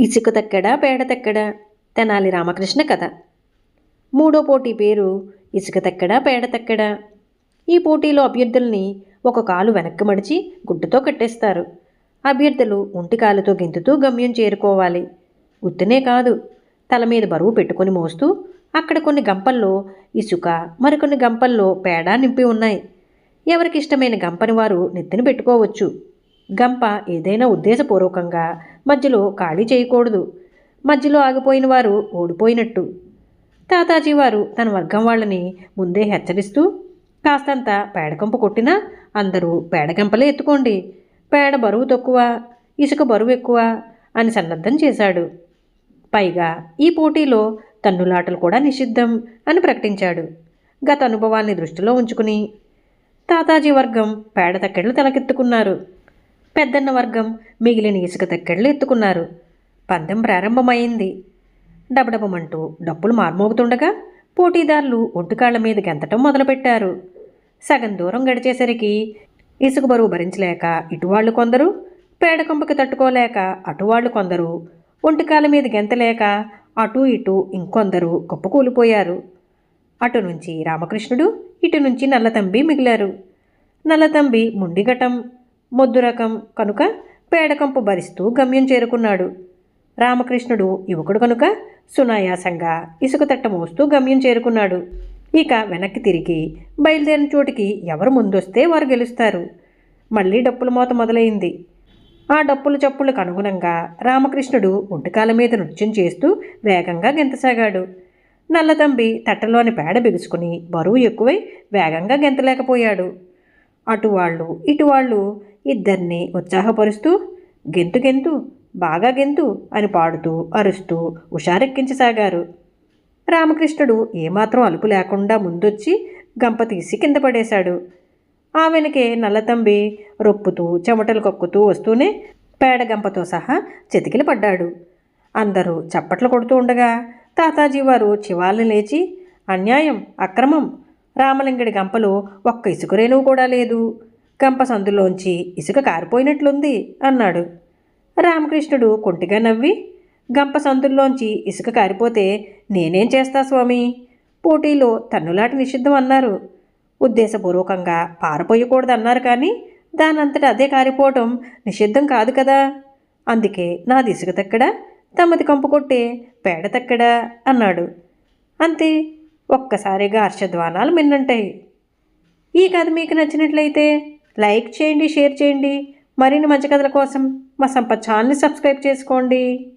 ఇసుక తక్కడా పేడ తక్కడా? తెనాలి రామకృష్ణ కథ. మూడో పోటీ పేరు ఇసుక తక్కడా పేడ తక్కడా? ఈ పోటీలో అభ్యర్థుల్ని ఒక కాలు వెనక్కి మడిచి గుడ్డతో కట్టేస్తారు. అభ్యర్థులు ఒంటి కాలుతో గెంతుతూ గమ్యం చేరుకోవాలి. ఉత్తినే కాదు తల మీద బరువు పెట్టుకొని మోస్తూ అక్కడ కొన్ని గంపల్లో ఇసుక మరికొన్ని గంపల్లో పేడ నింపి ఉన్నాయి. ఎవరికి ఇష్టమైన గంపని వారు నెత్తిన పెట్టుకోవచ్చు. గంప ఏదైనా ఉద్దేశపూర్వకంగా మధ్యలో ఖాళీ చేయకూడదు. మధ్యలో ఆగిపోయిన వారు ఓడిపోయినట్టు. తాతాజీ వారు తన వర్గం వాళ్ళని ముందే హెచ్చరిస్తూ కాస్తంత పేడకంప కొట్టినా అందరూ పేడకంపలే ఎత్తుకోండి. పేడ బరువు తక్కువ ఇసుక బరువు ఎక్కువ అని సన్నద్ధం చేశాడు. పైగా ఈ పోటీలో తన్నులాటలు కూడా నిషిద్ధం అని ప్రకటించాడు. గత అనుభవాన్ని దృష్టిలో ఉంచుకుని తాతాజీ వర్గం పేడ తక్కెళ్ళు తలకెత్తుకున్నారు. పెద్దన్న వర్గం మిగిలిన ఇసుక తక్కెళ్ళు ఎత్తుకున్నారు. పందెం ప్రారంభమైంది. డబడబమంటూ డప్పులు మార్మోగుతుండగా పోటీదారులు ఒంటికాళ్ళ మీద గెంతటం మొదలుపెట్టారు. సగం దూరం గడిచేసరికి ఇసుక బరువు భరించలేక ఇటువాళ్ళు కొందరు పేడకొంపకి తట్టుకోలేక అటువాళ్ళు కొందరు ఒంటికాల మీద గెంతలేక అటు ఇటు ఇంకొందరు కుప్పకూలిపోయారు అటు నుంచి రామకృష్ణుడు ఇటు నుంచి నల్లతంబి మిగిలారు. నల్లతంబి ముండిగటం మొద్దు రకం కనుక పేడకంపు భరిస్తూ గమ్యం చేరుకున్నాడు. రామకృష్ణుడు యువకుడు కనుక సునాయాసంగా ఇసుక తట్ట మోస్తూ గమ్యం చేరుకున్నాడు. ఇక వెనక్కి తిరిగి బయలుదేరిన చోటికి ఎవరు ముందొస్తే వారు గెలుస్తారు. మళ్ళీ డప్పుల మోత మొదలైంది. ఆ డప్పుల చప్పులకు అనుగుణంగా రామకృష్ణుడు ఒంటికాల మీద నృత్యం చేస్తూ వేగంగా గెంతసాగాడు. నల్లతంబి తట్టలోని పేడ బిగుసుకుని బరువు ఎక్కువై వేగంగా గెంతలేకపోయాడు. అటు వాళ్ళు ఇటు వాళ్ళు ఇద్దరిని ఉత్సాహపరుస్తూ గెంతు గెంతు బాగా గెంతు అని పాడుతూ అరుస్తూ హుషారెక్కించసాగారు. రామకృష్ణుడు ఏమాత్రం అలుపు లేకుండా ముందొచ్చి గంప తీసి కింద పడేశాడు. ఆ వెనకే నల్లతంబి రొప్పుతూ చెమటలు కక్కుతూ వస్తూనే పేడగంపతో సహా చెతికిలి పడ్డాడు. అందరూ చప్పట్లు కొడుతూ ఉండగా తాతాజీ వారు చివాల్ని లేచి అన్యాయం అక్రమం రామలింగడి గంపలో ఒక్క ఇసుక రేణువు కూడా లేదు. గంప సందులోంచి ఇసుక కారిపోయినట్లుంది అన్నాడు. రామకృష్ణుడు కొంటిగా నవ్వి గంప సందుల్లోంచి ఇసుక కారిపోతే నేనేం చేస్తా స్వామి? పోటీలో తన్నులాట నిషిద్ధం అన్నారు. ఉద్దేశపూర్వకంగా పారపోయకూడదన్నారు కానీ దానంతట అదే కారిపోవటం నిషిద్ధం కాదు కదా. అందుకే నాది ఇసుక తక్కడా తమది కంపు కొట్టే పేడ తక్కడా అన్నాడు. అంతే ఒక్కసారిగా హర్షధ్వానాలు మిన్నంటాయి. ఈ కథ మీకు నచ్చినట్లయితే లైక్ చేయండి షేర్ చేయండి. మరిన్ని మంచి కథల కోసం మా సంపత్ ఛానల్ని సబ్స్క్రైబ్ చేసుకోండి.